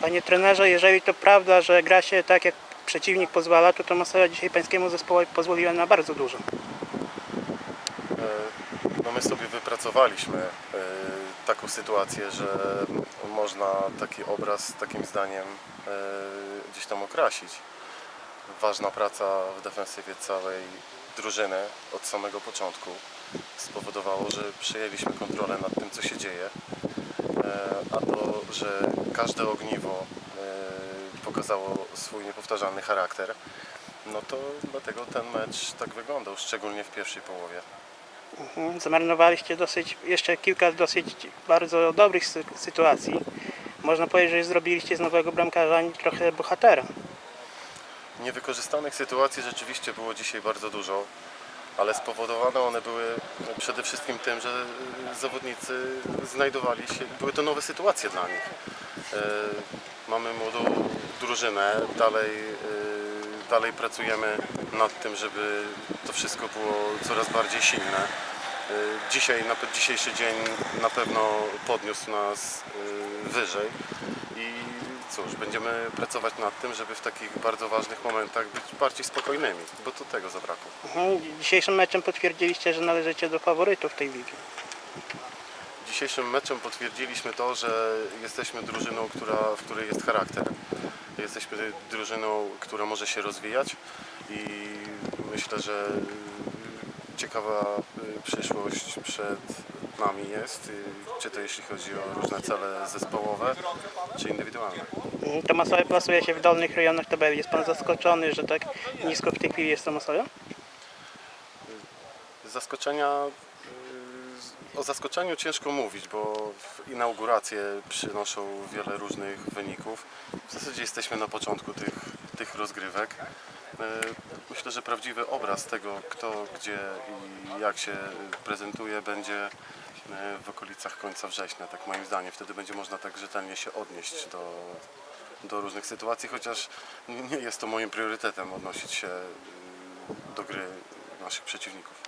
Panie trenerze, jeżeli to prawda, że gra się tak jak przeciwnik pozwala, to Tomasowa dzisiaj pańskiemu zespołowi pozwoliła na bardzo dużo. E, No my sobie wypracowaliśmy e, taką sytuację, że można taki obraz takim zdaniem e, gdzieś tam okrasić. Ważna praca w defensywie całej drużyny od samego początku spowodowało, że przejęliśmy kontrolę nad tym, co się dzieje. Że każde ogniwo e, pokazało swój niepowtarzalny charakter, no to dlatego ten mecz tak wyglądał, szczególnie w pierwszej połowie. Mhm, Zmarnowaliście dosyć, jeszcze kilka dosyć bardzo dobrych sy- sytuacji. Można powiedzieć, że zrobiliście z nowego bramkarza trochę bohatera. Niewykorzystanych sytuacji rzeczywiście było dzisiaj bardzo dużo, ale spowodowane one były przede wszystkim tym, że zawodnicy znajdowali się, były to nowe sytuacje dla nich. E, Mamy młodą drużynę, dalej, e, dalej pracujemy nad tym, żeby to wszystko było coraz bardziej silne. E, Dzisiaj, na, dzisiejszy dzień na pewno podniósł nas e, wyżej i cóż, będziemy pracować nad tym, żeby w takich bardzo ważnych momentach być bardziej spokojnymi, bo to tego zabrakło. Mhm, Dzisiejszym meczem potwierdziliście, że należycie do faworytów tej ligi. Dzisiejszym meczem potwierdziliśmy to, że jesteśmy drużyną, która, w której jest charakter. Jesteśmy drużyną, która może się rozwijać i myślę, że ciekawa y, przyszłość przed nami jest, czy to jeśli chodzi o różne cele zespołowe, czy indywidualne. Mhm, Tomasowa plasuje się w dolnych rejonach tabeli. Jest pan zaskoczony, że tak nisko w tej chwili jest Tomasowa? Zaskoczenia. O zaskoczeniu ciężko mówić, bo inauguracje przynoszą wiele różnych wyników. W zasadzie jesteśmy na początku tych, tych rozgrywek. Y, Myślę, że prawdziwy obraz tego, kto, gdzie i jak się prezentuje, będzie y, w okolicach końca września, tak moim zdaniem. Wtedy będzie można tak rzetelnie się odnieść do, do różnych sytuacji, chociaż nie jest to moim priorytetem odnosić się do gry naszych przeciwników.